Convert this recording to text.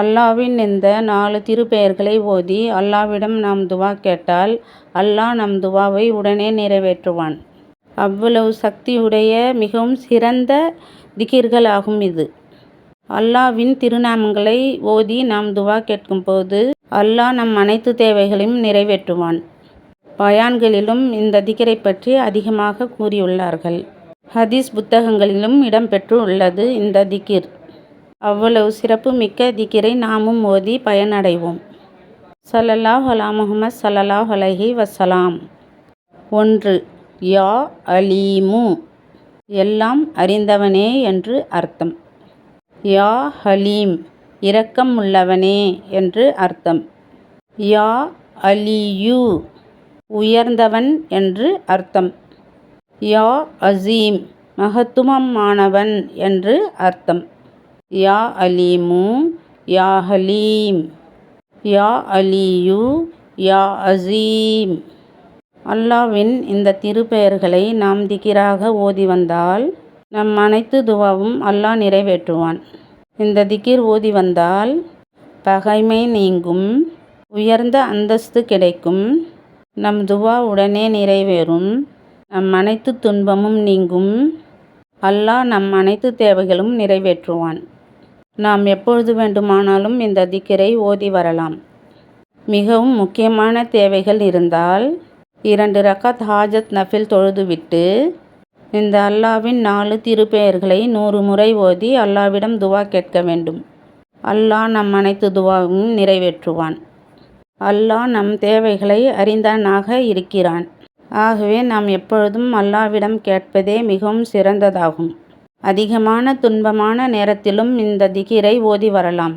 அல்லாவின் இந்த நாலு திருப்பெயர்களை ஓதி அல்லாவிடம் நாம் துவா கேட்டால் அல்லாஹ் நம் துவாவை உடனே நிறைவேற்றுவான். அவ்வளவு சக்தியுடைய மிகவும் சிறந்த திகிர்களாகும் இது. அல்லாவின் திருநாமங்களை ஓதி நாம் துவா கேட்கும் போது அல்லாஹ் நம் அனைத்து தேவைகளையும் நிறைவேற்றுவான். பயான்களிலும் இந்த திகரை பற்றி அதிகமாக கூறியுள்ளார்கள். ஹதீஸ் புத்தகங்களிலும் இடம்பெற்று உள்ளது இந்த திகிர். அவ்வளவு சிறப்பு மிக்க திகிரை நாமும் ஓதி பயனடைவோம். சல்லல்லாஹ் அலா முகமது சல்லல்லா அலைஹி வசலாம் ஒன்று யா அலீமு எல்லாம் அறிந்தவனே என்று அர்த்தம். யா ஹலீம் இரக்கம் உள்ளவனே என்று அர்த்தம். யா அலியு உயர்ந்தவன் என்று அர்த்தம். யா அசீம் மகத்துவமானவன் என்று அர்த்தம். யா அலீமு யா ஹலீம் யா அலியு யா அசீம். அல்லாவின் இந்த திருப்பெயர்களை நாம் திகிராக ஓதி வந்தால் நம் அனைத்து துவாவும் அல்லாஹ் நிறைவேற்றுவான். இந்த திகிர் ஓதி வந்தால் பகைமை நீங்கும் உயர்ந்த அந்தஸ்து கிடைக்கும் நம் துவா உடனே நிறைவேறும் நம் அனைத்து துன்பமும் நீங்கும் அல்லாஹ் நம் அனைத்து தேவைகளும் நிறைவேற்றுவான். நாம் எப்பொழுது வேண்டுமானாலும் இந்த திக்கரை ஓதி வரலாம். மிகவும் முக்கியமான தேவைகள் இருந்தால் இரண்டு ரக்காத் ஹாஜத் நஃபில் தொழுதுவிட்டு இந்த அல்லாவின் நாலு திருப்பெயர்களை நூறு முறை ஓதி அல்லாவிடம் துவா கேட்க வேண்டும். அல்லாஹ் நம் அனைத்து துவாவும் நிறைவேற்றுவான். அல்லாஹ் நம் தேவைகளை அறிந்தனாக இருக்கிறான். ஆகவே நாம் எப்பொழுதும் அல்லாவிடம் கேட்பதே மிகவும் சிறந்ததாகும். அதிகமான துன்பமான நேரத்திலும் இந்த திகிரை ஓதி வரலாம்.